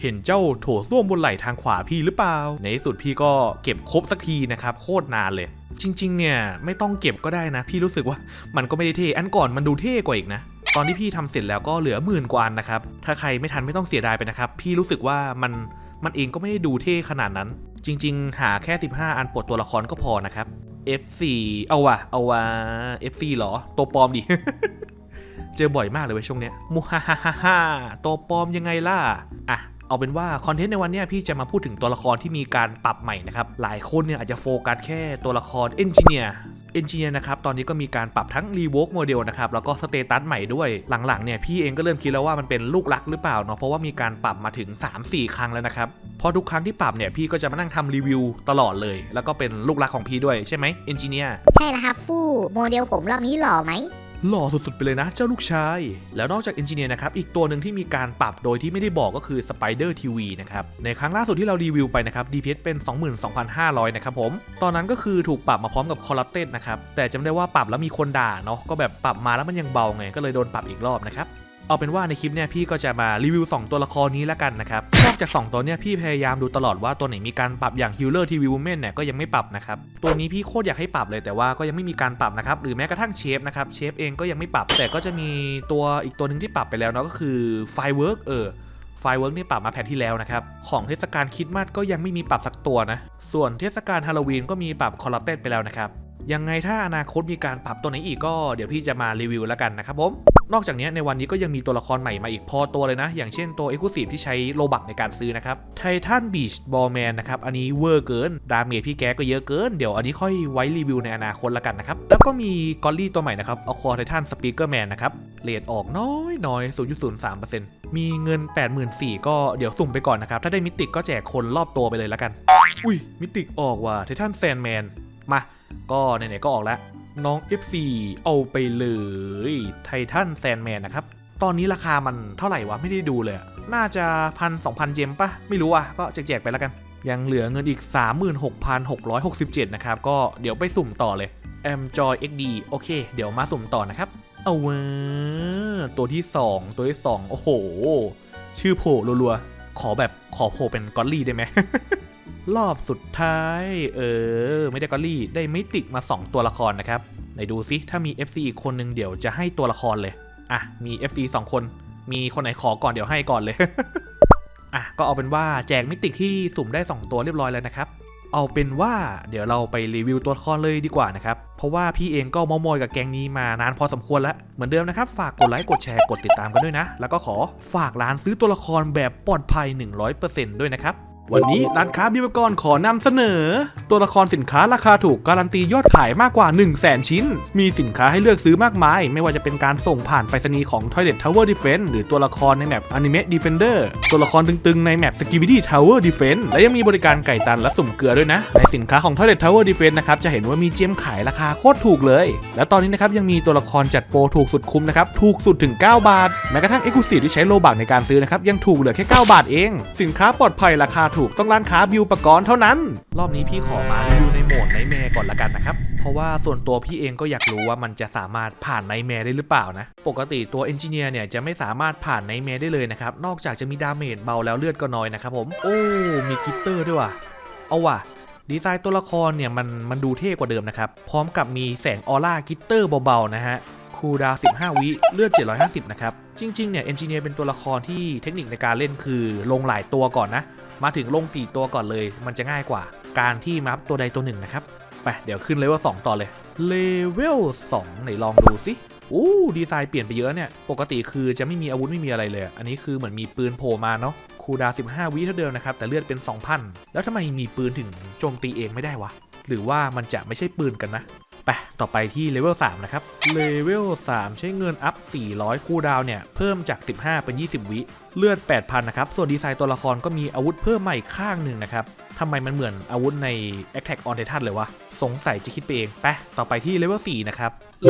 เห็นเจ้าโถส้วมบนไหล่ทางขวาพี่หรือเปล่า ในที่สุดพี่ก็เก็บครบสักทีนะครับ โคตรนานเลย จริง ๆ เนี่ยไม่ต้องเก็บก็ได้นะ พี่รู้สึกว่ามันก็ไม่ได้เท่ อันก่อนมันดูเท่กว่าอีกนะตอนที่พี่ทำเสร็จแล้วก็เหลือหมื่นกว่าอันนะครับ ถ้าใครไม่ทันไม่ต้องเสียดายไปนะครับ พี่รู้สึกว่ามันมันเองก็ไม่ได้ดูเท่ขนาดนั้น จริง ๆ หาแค่ 15 อันปลดตัวละครก็พอนะครับ F4 เอาวะเอาวะ F4 เหรอ ตัวปลอมดิ เจอบ่อยมากเลยเว้ยช่วงเนี้ยมูฮ่าฮ่าฮ่าฮ่าตัวปลอมยังไงล่ะอะเอาเป็นว่าคอนเทนต์ในวันนี้พี่จะมาพูดถึงตัวละครที่มีการปรับใหม่นะครับ หลายคนเนี่ยอาจจะโฟกัสแค่ตัวละครเอนจิเนียร์เอนจิเนียร์นะครับ ตอนนี้ก็มีการปรับทั้งรีโวกโมเดลนะครับ แล้วก็สเตตัสใหม่ด้วย หลังๆเนี่ยพี่เองก็เริ่มคิดแล้วว่ามันเป็นลูกรักหรือเปล่าเนาะ เพราะว่ามีการปรับมาถึง 3-4 ครั้งแล้วนะครับ พอทุกครั้งที่ปรับเนี่ยพี่ก็จะมานั่งทำรีวิวตลอดเลย แล้วก็เป็นลูกรักของพี่ด้วยใช่ไหมเอนจิเนียร์ ใช่แล้วครับฟู่โมเดลผมรอบนี้หล่อไหม หล่อสุดๆ ไปเลยนะเจ้าลูกชาย แล้วนอกจากเอนจิเนียร์นะครับ อีกตัวหนึ่งที่มีการปรับโดยที่ไม่ได้บอกก็คือ Spider TV นะครับ ในครั้งล่าสุดที่เรารีวิวไปนะครับ DPS เป็น 22,500 นะครับผม ตอนนั้นก็คือถูกปรับมาพร้อมกับ Corrupted นะครับ แต่จำได้ว่าปรับแล้วมีคนด่าเนาะก็แบบปรับมาแล้วมันยังเบาไงก็เลยโดนปรับอีกรอบนะครับ เอาเป็นว่าในคลิปเนี่ยพี่ก็จะมารีวิว 2 ตัวละครนี้แล้วกันนะครับนอกจาก 2 ตัวเนี่ยพี่พยายามดูตลอดว่าตัวไหนมีการปรับอย่าง Healer TV Woman เนี่ยก็ยังไม่ปรับนะครับตัวนี้พี่โคตรอยากให้ปรับเลยแต่ว่าก็ยังไม่มีการปรับนะครับหรือแม้กระทั่งเชฟนะครับเชฟเองก็ยังไม่ปรับ แต่ก็จะมีตัวอีกตัวหนึ่งที่ปรับไปแล้วเนาะก็คือ Firework เออไฟเวิร์กนี่ปรับมาแผ่นที่แล้วนะครับ ของเทศกาลคริดมาสก็ยังไม่มีปรับสักตัวนะ ส่วนเทศกาลฮาโลวีนก็มีปรับคอร์รัปเต็ดไปแล้วนะครับ ยังไงถ้าอนาคตมีการปรับตัวไหนอีกก็เดี๋ยวพี่จะมารีวิวแล้วกันนะครับผมนอกจากนี้ในวันนี้ก็ยังมีตัวละครใหม่มาอีกพอตัวเลยนะ อย่างเช่นตัว e x c l u s i v e ที่ใช้โลบักในการซื้อนะครับไททันบีชบอลแมนนะครับ อันนี้เวอร์เกิน ดาเมจพี่แกก็เยอะเกิน เดี๋ยวอันนี้ค่อยไว้รีวิวในอนาคตแล้วกันนะครับ แล้วก็มีกอลลี่ตัวใหม่นะครับอคอไททันสปีกเกอร์แมนนะครับเลทออกน้อยน้อย0.03%มีเงิน 84,000ก็เดี๋ยวสุ่มไปก่อนนะครับถ้าได้มิติก็แจกคนรอบตัวไปเลยแล้วกัน อุ้ยมิติออกว่ะไททันแซนแมน มา ก็ไหนๆก็ออกแล้ว น้อง FC เอาไปเลยไททันแซนแมนนะครับ ตอนนี้ราคามันเท่าไหร่วะ ไม่ได้ดูเลย น่าจะพันสองพันเจมปะไม่รู้อะ ก็แจกๆไปแล้วกัน ยังเหลือเงินอีก 36,667 นะครับ ก็เดี๋ยวไปสุ่มต่อเลย a m Joy XD โอเค เดี๋ยวมาสุ่มต่อนะครับ เอาเวอตัวที่ 2 ตัวที่ 2 โอ้โห ชื่อโผล่รัวๆ ขอแบบขอโผล่เป็นกอลลี่ได้ไหม รอบสุดท้าย เออ ไม่ได้กอลลี่ ได้มิติกมา 2 ตัวละครนะครับไหนดูซิ ถ้ามี FC อีกคนหนึ่งเดี๋ยวจะให้ตัวละครเลย อะ มี FC 2 คน มีคนไหนขอก่อนเดี๋ยวให้ก่อนเลย อะ ก็เอาเป็นว่าแจกมิติกที่สุ่มได้ 2 ตัวเรียบร้อยแล้วนะครับ เอาเป็นว่าเดี๋ยวเราไปรีวิวตัวละครเลยดีกว่านะครับ เพราะว่าพี่เองก็มอมอยกับแกงนี้มานานพอสมควรแล้ว เหมือนเดิมนะครับ ฝากกดไลค์ กดแชร์ กดติดตามกันด้วยนะ แล้วก็ขอฝากร้านซื้อตัวละครแบบปลอดภัย 100%ด้วยนะครับ วันนี้ร้านค้าบิวกรขอนำเสนอ ตัวละครสินค้าราคาถูกการันตียอดขายมากกว่า 1 0 0 0 0แสนชิ้น มีสินค้าให้เลือกซื้อมากมาย ไม่ว่าจะเป็นการส่งผ่านไปรษณีย์ของ Toilet Tower Defense หรือตัวละครในแมป Anime Defender ตัวละครตึงๆในแมป Skibidi Tower Defense และยังมีบริการไก่ตันและสุ่มเกลือด้วยนะ ในสินค้าของ Toilet Tower Defense นะครับจะเห็นว่ามีเจมขายราคาโคตรถูกเลย และตอนนี้นะครับยังมีตัวละครจัดโปรถูกสุดคุ้มนะครับถูกสุดถึง 9 บาทแม้กระทั่ง Exclusive ที่ใช้โลบักในการซื้อนะครับยังถูกเหลือแค่ 9 บาทเอง สินค้าปลอดภัยราคาถูกต้องร้านค้าบิวปกรณ์เท่านั้น รอบนี้พี่ขอมารีวิวในโหมดไนแมร์ก่อนละกันนะครับ เพราะว่าส่วนตัวพี่เองก็อยากรู้ว่ามันจะสามารถผ่านไนแมร์ได้หรือเปล่านะ ปกติตัวเอนจิเนียร์เนี่ยจะไม่สามารถผ่านไนแมร์ได้เลยนะครับ นอกจากจะมีดาเมจเบาแล้วเลือดก็น้อยนะครับผม โอ้ มีกิตเตอร์ด้วยว่ะ เอาว่ะดีไซน์ตัวละครเนี่ยมันมันดูเท่กว่าเดิมนะครับ พร้อมกับมีแสงออร่ากิตเตอร์เบาๆนะฮะ คูดาว15 วิเลือด 750 นะครับ จริง ๆ เนี่ยเอนจิเนียร์เป็นตัวละครที่เทคนิคในการเล่นคือลงหลายตัวก่อนนะ มาถึงลง 4 ตัวก่อนเลย มันจะง่ายกว่า การที่มัฟตัวใดตัวหนึ่งนะครับ ไป เดี๋ยวขึ้นเลเวล2ต่อเลย เลเวล2ไหนลองดูสิอู้ดีไซน์เปลี่ยนไปเยอะเนี่ย ปกติคือจะไม่มีอาวุธไม่มีอะไรเลย อันนี้คือเหมือนมีปืนโผล่มาเนาะคูดาว15 วิเท่าเดิมนะครับ แต่เลือดเป็น 2,000 แล้วทำไมมีปืนถึงโจมตีเองไม่ได้วะ หรือว่ามันจะไม่ใช่ปืนกันนะ ไปต่อไปที่เลเวล3นะครับ เลเวล3ใช้เงินอัพ 400 คู่ดาวเนี่ย เพิ่มจาก 15 เป็น 20 วิ เลือด 8,000 นะครับ ส่วนดีไซน์ตัวละครก็มีอาวุธเพิ่มใหม่ข้างหนึ่งนะครับ ทำไมมันเหมือนอาวุธใน Attack on Titan เลยวะ สงสัยจะคิดไปเองไปต่อไปที่เลเวล4นะครับ เล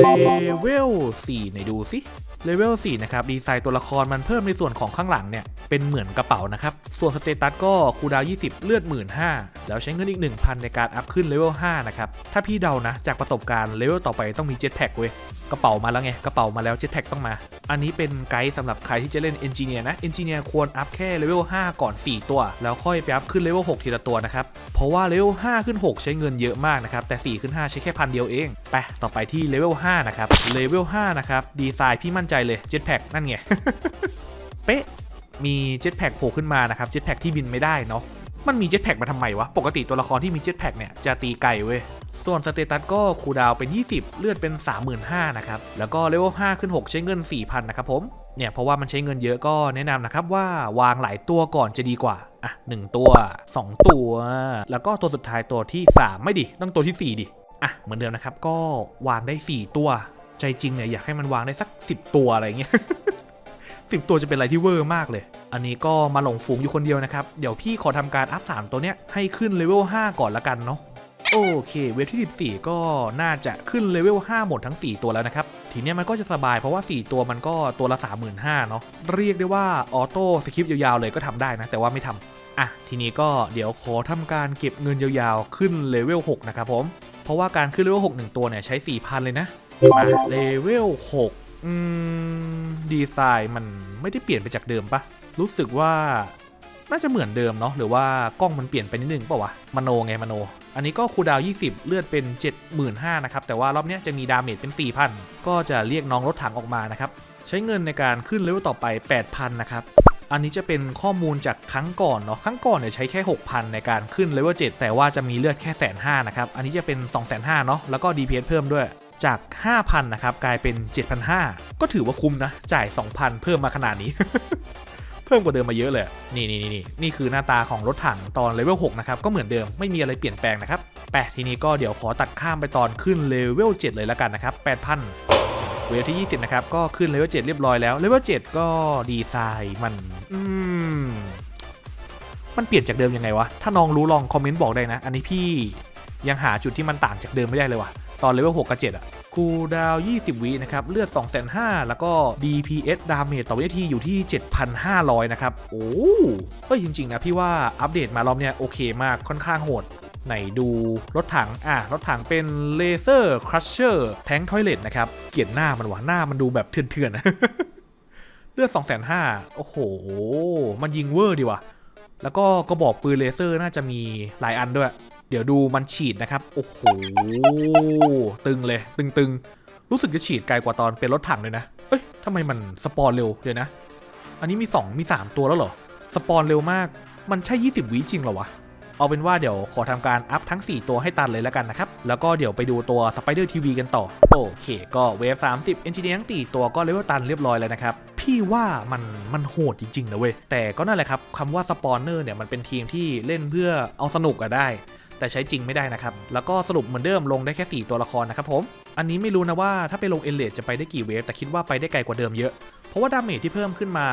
เวล4ไหนดูสิเลเวล4นะครับ ดีไซน์ตัวละครมันเพิ่มในส่วนของข้างหลังเนี่ย เป็นเหมือนกระเป๋านะครับ ส่วนสเตตัสก็คูดาว 20 เลือด 15,000แล้วใช้เงินอีก 1,000 ในการอัพขึ้นเลเวล5นะครับ ถ้าพี่เดานะ จากประสบการณ์เลเวลต่อไปต้องมีเจ็ตแพ็กเว้ย ระเป๋ามาแล้วไงกระเป๋ามาแล้วเจ็ตแพ็กต้องมา อันนี้เป็นไกด์สำหรับใครที่จะเล่นเอนจิเนียร์นะเอนจิเนียร์ควรอัพแค่เลเวล5ก่อน 4 ตัว แล้วค่อยไปอัพขึ้นเลเวล6ทีละตัวนะครับเพราะว่าเลเวล5ขึ้น 6 ใช้เงินเยอะมากนะครับแต่4ขึ้น 5 ใช้แค่พันเดียวเองไปต่อไปที่เลเวล5นะครับเลเวล5นะครับดีไซน์พี่มั่นใจเลยเจ็ตแพ็กนั่นไงเป๊ะมีเจ็ตแพ็กโผล่ขึ้นมานะครับเจ็ตแพ็กที่บินไม่ได้เนาะ มันมีเจ็ตแพ็กมาทำไมวะ ปกติตัวละครที่มีเจ็ตแพ็กเนี่ยจะตีไกลเว้ย ส่วนสเตตัสก็คูดาวเป็น 20 เลือดเป็น 35,000นะครับ แล้วก็เลเวล5ขึ้น 6 ใช้เงิน 4,000 นะครับผม เนี่ยเพราะว่ามันใช้เงินเยอะก็แนะนำนะครับว่าวางหลายตัวก่อนจะดีกว่า อะ 1 ตัว 2 ตัว แล้วก็ตัวสุดท้ายตัวที่ 3 ไม่ดิ ต้องตัวที่ 4 ดิ อะเหมือนเดิมนะครับก็วางได้ 4 ตัว ใจจริงเนี่ยอยากให้มันวางได้สัก 10 ตัวอะไรเงี้ย สิบตัวจะเป็นอะไรที่เวอร์มากเลย อันนี้ก็มาหลงฝูงอยู่คนเดียวนะครับ เดี๋ยวพี่ขอทำการอัพ 3 ตัวเนี้ยให้ขึ้นเลเวล 5 ก่อนละกันเนาะ โอเค เวฟที่ 14 ก็น่าจะขึ้นเลเวล 5 หมดทั้ง 4 ตัวแล้วนะครับ ทีเนี้ยมันก็จะสบายเพราะว่า 4 ตัวมันก็ตัวละ 35,000เนาะ เรียกได้ว่าออโต้สคริปต์ยาวๆเลยก็ทำได้นะ แต่ว่าไม่ทำอะ ทีนี้ก็เดี๋ยวขอทำการเก็บเงินยาวๆ ขึ้นเลเวล 6 นะครับผม เพราะว่าการขึ้นเลเวล 6 1 ตัวเนี่ยใช้ 4,000 เลยนะ มาเลเวล 6 อืม ดีไซน์มันไม่ได้เปลี่ยนไปจากเดิมปะรู้สึกว่าน่าจะเหมือนเดิมเนาะหรือว่ากล้องมันเปลี่ยนไปนิดนึงเปล่าวะมโนไงมโน อันนี้ก็คูดาว 20 เลือดเป็น 75,000นะครับ แต่ว่ารอบเนี้ยจะมีดาเมจเป็น 4,000 ก็จะเรียกน้องรถถังออกมานะครับ ใช้เงินในการขึ้นเลเวลต่อไป 8,000 นะครับ อันนี้จะเป็นข้อมูลจากครั้งก่อนเนาะครั้งก่อนเนี่ยใช้แค่ 6,000 ในการขึ้นเลเวล7แต่ว่าจะมีเลือดแค่แสนห้านะครับอันนี้จะเป็น 2 5 0 0 0เนาะแล้วก็ DPS เพิ่มด้วย จาก 5,000 นะครับ กลายเป็น 7,500 ก็ถือว่าคุ้มนะ จ่าย 2,000 เพิ่มมาขนาดนี้ เพิ่มกว่าเดิมมาเยอะเลย นี่นี่นี่นี่นี่คือหน้าตาของรถถังตอนเลเวล 6 นะครับ ก็เหมือนเดิมไม่มีอะไรเปลี่ยนแปลงนะครับแปะทีนี้ก็เดี๋ยวขอตัดข้ามไปตอนขึ้นเลเวล 7 เลยแล้วกันนะครับ 8,000 เวลที่ 20 นะครับ ก็ขึ้นเลเวล 7 เรียบร้อยแล้วเลเวล 7 ก็ดีไซน์มัน อืมมันเปลี่ยนจากเดิมยังไงวะ ถ้าน้องรู้ลองคอมเมนต์บอกได้นะ อันนี้พี่ยังหาจุดที่มันต่างจากเดิมไม่ได้เลยว่ะ ตอนเลเวล6กับ7อะคูลดาว20 วินะครับ เลือด 2,500แล้วก็ DPS ดาเมจต่อวินาทีอยู่ที่ 7,500 นะครับ โอ้เฮ้ยจริง ๆ นะ พี่ว่าอัปเดตมารอบเนี้ยโอเคมากค่อนข้างโหดไหนดูรถถัง อะ รถถังเป็นเลเซอร์ครัชเชอร์แทงทอยเลตนะครับ เกลียดหน้ามันวะหน้ามันดูแบบเถื่อนๆนะเลือด 2,500โอ้โห มันยิงเวอร์ดีว่ะ แล้วก็กระบอกปืนเลเซอร์น่าจะมีหลายอันด้วย เดี๋ยวดูมันฉีดนะครับ โอ้โห ตึงเลย ตึงๆ รู้สึกจะฉีดไกลกว่าตอนเป็นรถถังเลยนะ เอ้ยทำไมมันสปอนเร็วเดี๋ยวนะ อันนี้มี 2 มี 3 ตัวแล้วเหรอ สปอนเร็วมาก มันใช่ 20 วิจริงเหรอวะ เอาเป็นว่าเดี๋ยวขอทำการอัพทั้ง 4 ตัวให้ตันเลยแล้วกันนะครับ แล้วก็เดี๋ยวไปดูตัว Spider TV กันต่อ โอเค ก็เวฟ30เอนจิเนียร์ทั้ง4ตัวก็เลเวลตันเรียบร้อยแล้วนะครับพี่ว่ามันมันโหดจริงๆนะเว้ยแต่ก็นั่นแหละครับคำว่าสปอนเนอร์เนี่ยมันเป็นทีมที่เล่นเพื่อเอาสนุกอะได้ แต่ใช้จริงไม่ได้นะครับ แล้วก็สรุปเหมือนเดิมลงได้แค่ 4 ตัวละครนะครับผม อันนี้ไม่รู้นะว่าถ้าไปลงเอเลดจะไปได้กี่เวฟแต่คิดว่าไปได้ไกลกว่าเดิมเยอะ เพราะว่าดาเมจที่เพิ่มขึ้นมา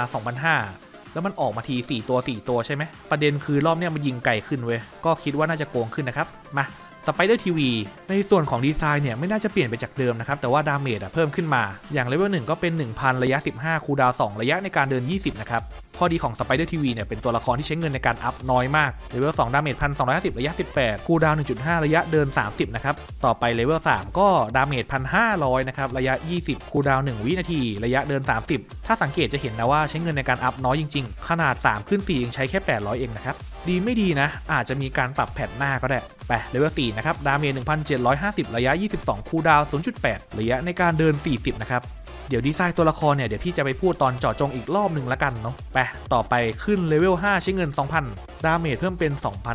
2,500แล้วมันออกมาที 4 ตัว 4 ตัวใช่ไหมประเด็นคือรอบเนี้ยมันยิงไกลขึ้นเว้ยก็คิดว่าน่าจะโกงขึ้นนะครับมา สไปเดอร์ทีวีในส่วนของดีไซน์เนี่ยไม่น่าจะเปลี่ยนไปจากเดิมนะครับ แต่ว่าดาเมจอะเพิ่มขึ้นมา อย่างเลเวล1ก็เป็น 1,000 ระยะ 15 คูดาว2ระยะในการเดิน 20 นะครับ ข้อดีของ Spider TV เนี่ยเป็นตัวละครที่ใช้เงินในการอัพน้อยมากเลเวล2ดาเมจ1,250ระยะ 18 คูดาวน์1.5 ระยะเดิน 30 นะครับ ต่อไปเลเวล3ก็ดาเมจ1,500นะครับระยะ 20 คูดาวน์1วินาที ระยะเดิน 30 ถ้าสังเกตจะเห็นนะว่าใช้เงินในการอัพน้อยจริง ๆ ขนาด 3 ขึ้น4ยังใช้แค่ 800 เองนะครับ ดีไม่ดีนะ อาจจะมีการปรับแพทหน้าก็ได้ ไปเลเวล4นะครับ ดาเมจ1,750 ระยะ 22 คูดาวน์0.8 ระยะในการเดิน 40 นะครับ เดี๋ยวดีไซน์ตัวละครเนี่ย เดี๋ยวพี่จะไปพูดตอนเจาะจงอีกรอบหนึ่งละกันเนาะ ไป ต่อไปขึ้นเลเวล 5 ใช้เงิน 2,000 ดาเมจเพิ่มเป็น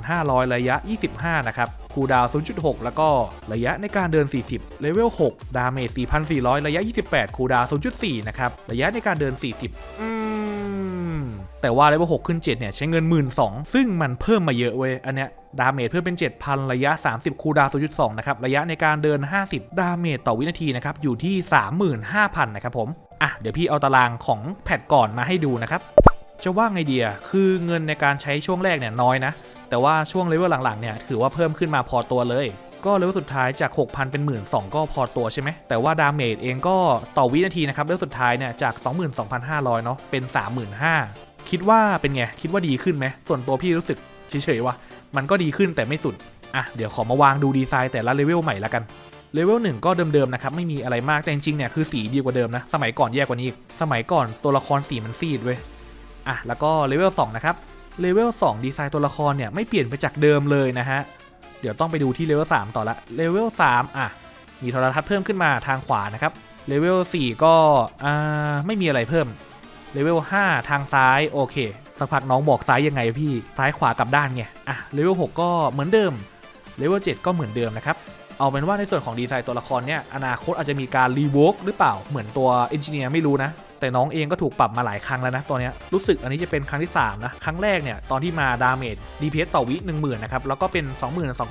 2,500 ระยะ 25 นะครับ คูดาวน์0.6 แล้วก็ระยะในการเดิน 40 เลเวล 6 ดาเมจ 4,400 ระยะ 28 คูดาวน์0.4 นะครับ ระยะในการเดิน 40อื แต่ว่าเลเวล6ขึ้น 7 เนี่ย ใช้เงิน 12,000ซึ่งมันเพิ่มมาเยอะเว้ย อันเนี้ยดาเมจเพิ่มเป็น 7,000 ระยะ 30 คูดาวน์0.2 นะครับ ระยะในการเดิน 50 ดาเมจต่อวินาทีนะครับ อยู่ที่ 35,000 นะครับผม อะ เดี๋ยวพี่เอาตารางของแพทก่อนมาให้ดูนะครับ จะว่าไงเดียคือเงินในการใช้ช่วงแรกเนี่ยน้อยนะ แต่ว่าช่วงเลเวลหลังๆ เนี่ยถือว่าเพิ่มขึ้นมาพอตัวเลย ก็เลเวลสุดท้ายจาก 6,000 เป็น 1 2 0 0ก็พอตัวใช่ไหม แต่ว่าดาเมจเองก็ต่อวินาทีนะครับเลเวลสุดท้ายเนี่ยจาก 22,500 เนาะ เป็น 35,000 คิดว่าเป็นไง คิดว่าดีขึ้นไหมส่วนตัวพี่รู้สึกเฉยๆว่ามันก็ดีขึ้นแต่ไม่สุด อะ เดี๋ยวขอมาวางดูดีไซน์แต่ละเลเวลใหม่ละกันเลเวลหนึ่งก็เดิมๆนะครับ ไม่มีอะไรมากแต่จริงๆเนี่ยคือสีดีกว่าเดิมนะ สมัยก่อนแย่กว่านี้อีกสมัยก่อนตัวละครสีมันซีดเว้ยอะแล้วก็เลเวล2นะครับเลเวล2ดีไซน์ตัวละครเนี่ยไม่เปลี่ยนไปจากเดิมเลยนะฮะเดี๋ยวต้องไปดูที่เลเวล3ต่อละเลเวล3อะมีโทรทัศน์เพิ่มขึ้นมาทางขวานะครับเลเวล4ก็อ่าไม่มีอะไรเพิ่ม เลเวล5 ทางซ้ายโอเคสักพักน้องบอกซ้ายยังไงพี่ซ้ายขวากลับด้านไงอะเลเวล6ก็เหมือนเดิมเลเวล7ก็เหมือนเดิมนะครับเอาเป็นว่าในส่วนของดีไซน์ตัวละครเนี่ยอนาคตอาจจะมีการรีเว o กหรือเปล่าเหมือนตัวเอนจิเนียร์ไม่รู้นะ แต่น้องเองก็ถูกปรับมาหลายครั้งแล้วนะตัวเนี้ยรู้สึกอันนี้จะเป็นครั้งที่ 3 นะ ครั้งแรกเนี่ย ตอนที่มาดาเมจ DPS ต่อวิ 10,000 นะครับ แล้วก็เป็น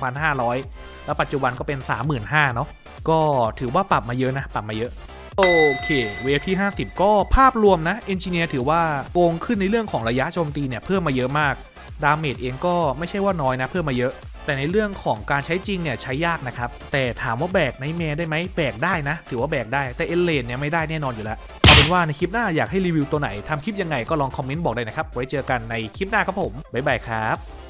22,500 แล้วปัจจุบันก็เป็น 35,000 เนาะก็ถือว่าปรับมาเยอะนะ ปรับมาเยอะ โอเค เวฟที่ 50 ก็ภาพรวมนะเอนจิเนียร์ถือว่าโกงขึ้นในเรื่องของระยะโจมตีเนี่ยเพิ่มมาเยอะมาก ดาเมจเองก็ไม่ใช่ว่าน้อยนะเพิ่มมาเยอะ แต่ในเรื่องของการใช้จริงเนี่ยใช้ยากนะครับ แต่ถามว่าแบกในเมได้ไหมแบกได้นะ ถือว่าแบกได้แต่เอเลนเนี่ยไม่ได้แน่นอนอยู่แล้วเอาเป็นว่าในคลิปหน้าอยากให้รีวิวตัวไหนทำคลิปยังไงก็ลองคอมเมนต์บอกได้นะครับไว้เจอกันในคลิปหน้าครับผมบ๊ายบายครับ